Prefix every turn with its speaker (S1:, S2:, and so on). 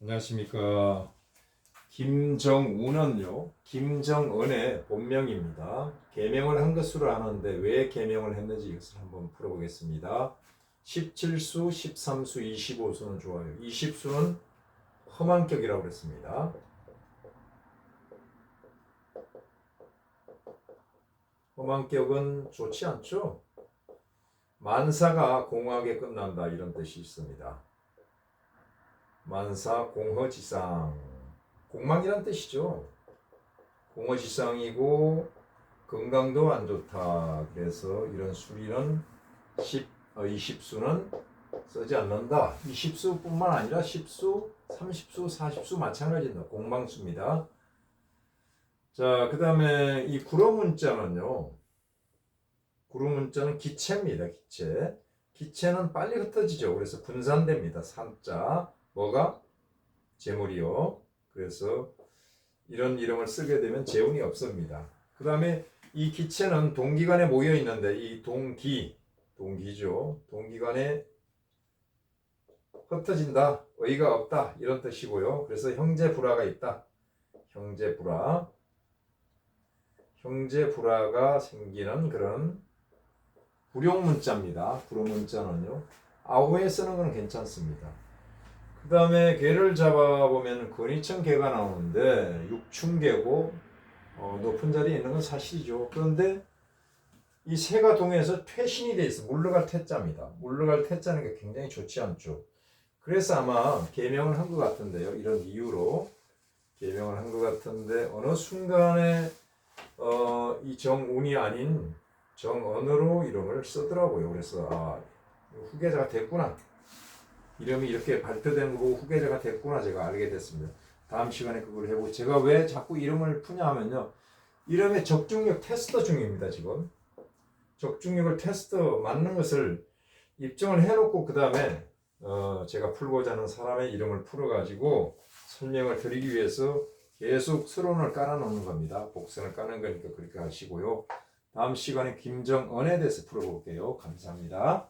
S1: 안녕하십니까. 김정운은요, 김정은의 본명입니다. 개명을 한 것으로 아는데 왜 개명을 했는지 이것을 한번 풀어보겠습니다. 17수, 13수, 25수는 좋아요. 20수는 험한격이라고 그랬습니다. 험한격은 좋지 않죠? 만사가 공하게 끝난다 이런 뜻이 있습니다. 만사 공허지상 공망이란 뜻이죠. 공허지상이고 건강도 안 좋다. 그래서 이런 수리는 10, 어, 20수는 쓰지 않는다. 20수뿐만 아니라 10수, 30수, 40수 마찬가지입니다. 공망수입니다. 자, 그 다음에 이 구로 문자는요. 구로 문자는 기체입니다. 기체. 기체는 빨리 흩어지죠. 그래서 분산됩니다. 산자. 뭐가? 재물이요. 그래서 이런 이름을 쓰게 되면 재운이 없습니다. 그 다음에 이 기체는 동기간에 모여 있는데 이 동기, 동기죠. 동기간에 흩어진다, 의가 없다 이런 뜻이고요. 그래서 형제 불화가 있다. 형제 불화, 형제 불화가 생기는 그런 불용 문자입니다. 불용 문자는요. 아우에 쓰는 건 괜찮습니다. 그 다음에 개를 잡아보면 근위층 개가 나오는데 육충개고 어, 높은 자리에 있는 건 사실이죠. 그런데 이 새가 동해서 퇴신이 돼 있어. 물러갈 퇴자입니다. 물러갈 퇴자는 게 굉장히 좋지 않죠. 그래서 아마 개명을 한 것 같은데요. 이런 이유로 개명을 한 것 같은데 어느 순간에 어, 이 정운이 아닌 정언으로 이름을 쓰더라고요. 그래서 아, 후계자가 됐구나. 이름이 이렇게 발표된 거고 후계자가 됐구나 제가 알게 됐습니다. 다음 시간에 그걸 해보고 제가 왜 자꾸 이름을 푸냐 하면요. 이름의 적중력 테스트 중입니다 지금. 적중력을 테스트 맞는 것을 입증을 해놓고 그 다음에 어, 제가 풀고자 하는 사람의 이름을 풀어가지고 설명을 드리기 위해서 계속 서론을 깔아놓는 겁니다. 복선을 까는 거니까 그렇게 하시고요. 다음 시간에 김정은에 대해서 풀어볼게요. 감사합니다.